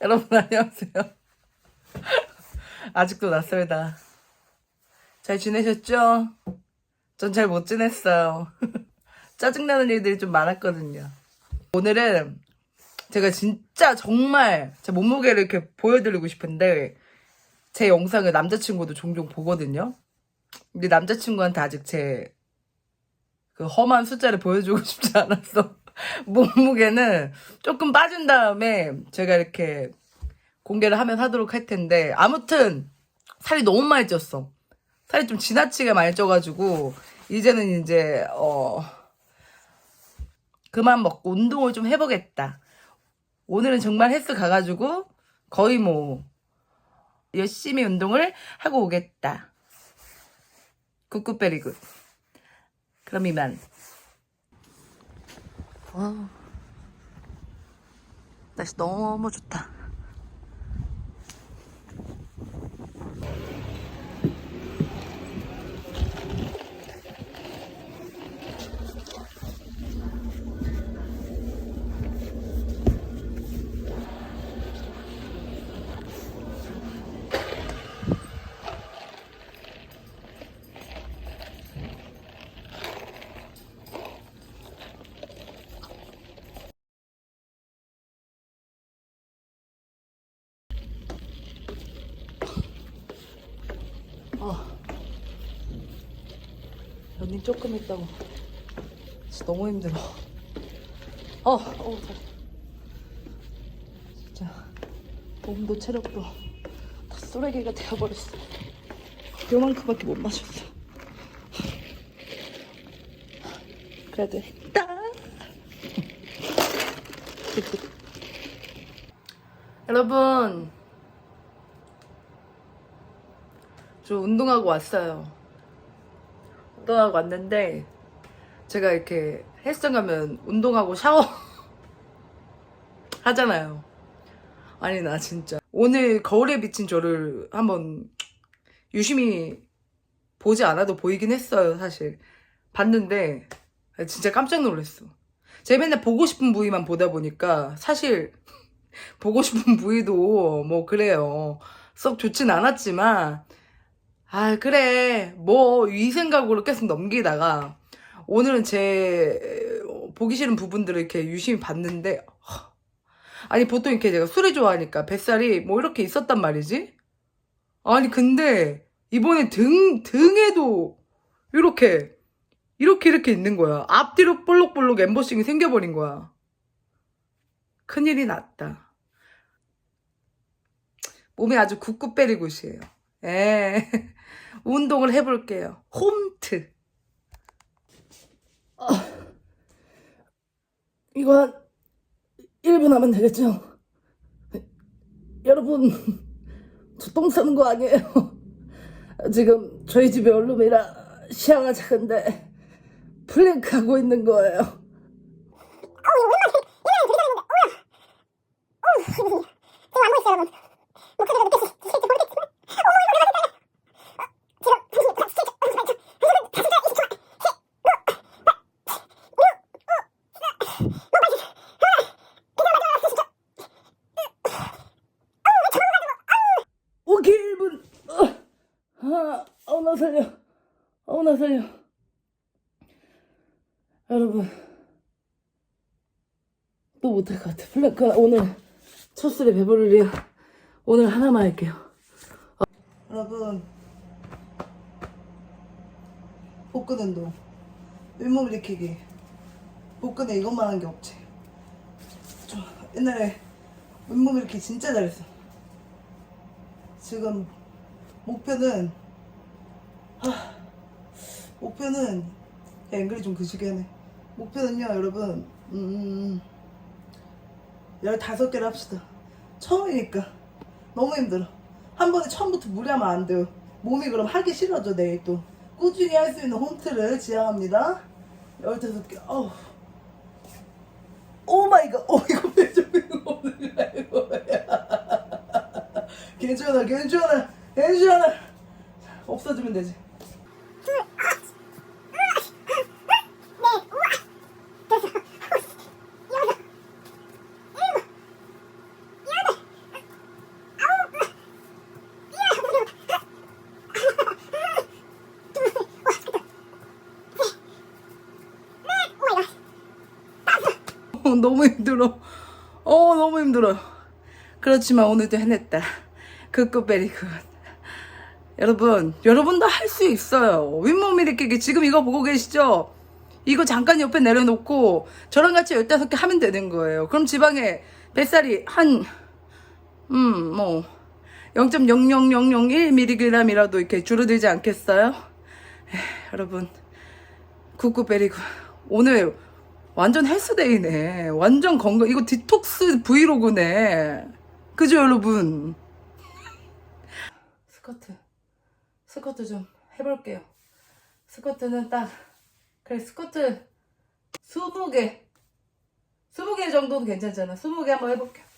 여러분 안녕하세요. 아직도 낯설다. 잘 지내셨죠? 전 잘 못 지냈어요. 짜증나는 일들이 좀 많았거든요. 오늘은 제가 진짜 정말 제 몸무게를 이렇게 보여드리고 싶은데 제 영상을 남자친구도 종종 보거든요. 근데 남자친구한테 아직 제 그 험한 숫자를 보여주고 싶지 않았어. 몸무게는 조금 빠진 다음에 제가 이렇게 공개를 하면 하도록 할 텐데 아무튼 살이 너무 많이 쪘어. 살이 좀 지나치게 많이 쪄가지고 이제는 이제 어 그만 먹고 운동을 좀 해보겠다. 오늘은 정말 헬스 가가지고 거의 뭐 열심히 운동을 하고 오겠다. 굿굿베리굿. 그럼 이만. 와, 날씨 너무 좋다. 연님 조금 있다고. 진짜 너무 힘들어. 어, 어, 다리. 진짜 몸도 체력도 다 쓰레기가 되어버렸어. 요만큼밖에 못 마셨어. 그래도 했다. 여러분, 저 운동하고 왔어요. 운동하고 왔는데 제가 이렇게 헬스장 가면 운동하고 샤워 하잖아요. 아니 나 진짜 오늘 거울에 비친 저를 한번 유심히 보지 않아도 보이긴 했어요 사실 봤는데 진짜 깜짝 놀랐어. 제가 맨날 보고 싶은 부위만 보다 보니까 사실 보고 싶은 부위도 뭐 그래요. 썩 좋진 않았지만 아, 그래. 뭐, 이 생각으로 계속 넘기다가, 오늘은 제, 어, 보기 싫은 부분들을 이렇게 유심히 봤는데, 허, 아니, 보통 이렇게 제가 술을 좋아하니까 뱃살이 뭐 이렇게 있었단 말이지? 아니, 근데, 이번에 등, 등에도, 이렇게, 이렇게 이렇게 있는 거야. 앞뒤로 볼록볼록 엠버싱이 생겨버린 거야. 큰일이 났다. 몸이 아주 굿굿베리굿이에요. 예. 운동을 해볼게요. 홈트. 아, 이거 한 1분 하면 되겠죠? 여러분, 저 똥 싸는 거 아니에요. 지금 저희 집에 원룸이라 시야가 작은데 플랭크 하고 있는 거예요. 지금 안 보이시죠 여러분 목소리가 느껴지실지 모르겠지만 어머 이거 내가 달려 지금 당신이 다 스트레이트 엄청 많죠 다섯 달 이십 오케이 1분. 어, 아, 어, 나 살려. 어, 나 살려. 여러분. 또 못할 것 같아. 플래크 오늘 첫 술에 배부르리야. 오늘 하나만 할게요. 어. 여러분. 복근 운동. 윗몸 일으키기. 복근에 이것만 한 게 없지. 저 옛날에 윗몸 일으키기 진짜 잘했어. 지금 목표는 하, 목표는 야, 앵글이 좀 그시게 하네 목표는요 여러분 음, 15개를 합시다. 처음이니까 너무 힘들어. 한 번에 처음부터 무리하면 안 돼요. 몸이 그럼 하기 싫어져 내일 또. 꾸준히 할 수 있는 홈트를 지향합니다. 15개 어우. 오 마이 갓. 어, 이거 배정이는 오늘 이거야 괜찮아 괜찮아 괜찮아. 없어지면 되지 어, 너무 힘들어. 어, 너무 힘들어. 그렇지만 오늘도 해냈다. 그 극급 베리굿. 여러분, 여러분도 할 수 있어요. 윗몸 일으키기 지금 이거 보고 계시죠? 이거 잠깐 옆에 내려놓고 저랑 같이 15개 하면 되는 거예요. 그럼 지방에 뱃살이 한, 음, 뭐, 0.00001mg이라도 이렇게 줄어들지 않겠어요? 에휴, 여러분, 굿굿 베리굿. 오늘 완전 헬스데이네. 완전 건강. 이거 디톡스 브이로그네. 그죠, 여러분? 스쿼트. 스쿼트 좀 해볼게요. 스쿼트는 딱, 그래, 스쿼트 20개. 20개 정도는 괜찮잖아. 20개 한번 해볼게요.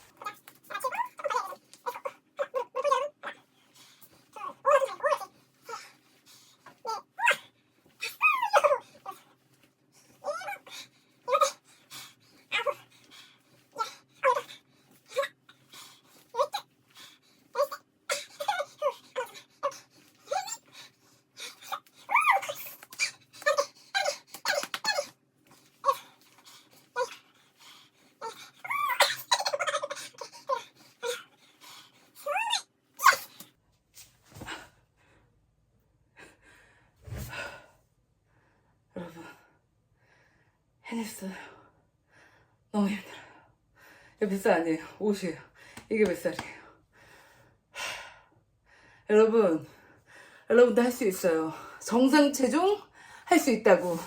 여러분, 해냈어요. 너무 힘들어요. 이거 뱃살 아니에요. 옷이에요. 이게 뱃살이에요. 하, 여러분, 여러분도 할 수 있어요. 정상 체중 할 수 있다고.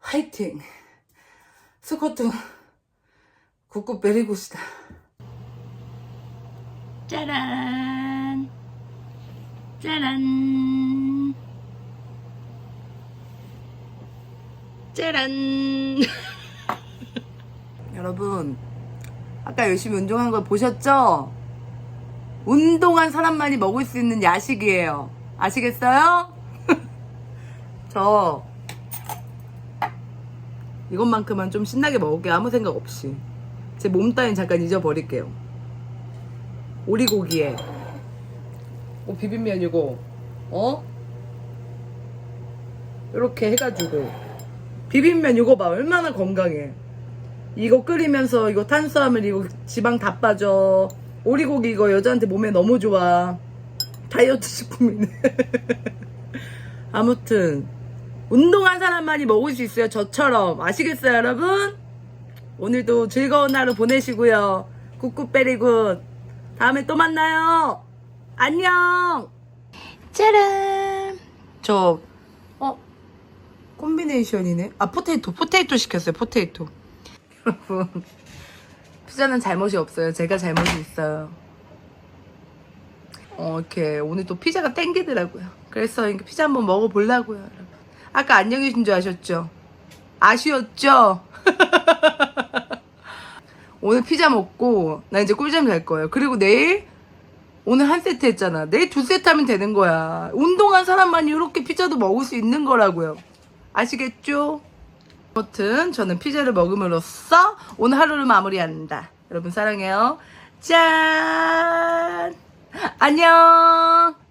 화이팅. 스쿼트 굿굿 베리굿이다. 짜란 짜란 짜란 여러분, 아까 열심히 운동한 걸 보셨죠? 운동한 사람만이 먹을 수 있는 야식이에요. 아시겠어요? 저 이것만큼은 좀 신나게 먹을게요. 아무 생각 없이. 제 몸 따윈 잠깐 잊어버릴게요. 오리고기에 뭐 비빔면이고 어? 이렇게 해가지고 비빔면 이거 봐 얼마나 건강해. 이거 끓이면서 이거 탄수화물 이거 지방 다 빠져. 오리고기 이거 여자한테 몸에 너무 좋아. 다이어트 식품이네. 아무튼 운동한 사람만이 먹을 수 있어요. 저처럼 아시겠어요, 여러분? 오늘도 즐거운 하루 보내시고요. 굿굿베리굿. 다음에 또 만나요. 안녕. 짜란 저 어? 콤비네이션이네. 아 포테이토 포테이토 시켰어요. 포테이토. 여러분 피자는 잘못이 없어요. 제가 잘못이 있어요. 어 이렇게 오늘 또 피자가 땡기더라고요. 그래서 피자 한번 먹어보려고요, 여러분. 아까 안녕히 계신 줄 아셨죠? 아쉬웠죠? 오늘 피자 먹고 나 이제 꿀잠 잘 거예요. 그리고 내일 오늘 한 세트 했잖아. 내일 두 세트 하면 되는 거야. 운동한 사람만이 이렇게 피자도 먹을 수 있는 거라고요. 아시겠죠? 아무튼 저는 피자를 먹음으로써 오늘 하루를 마무리한다. 여러분 사랑해요. 짠! 안녕!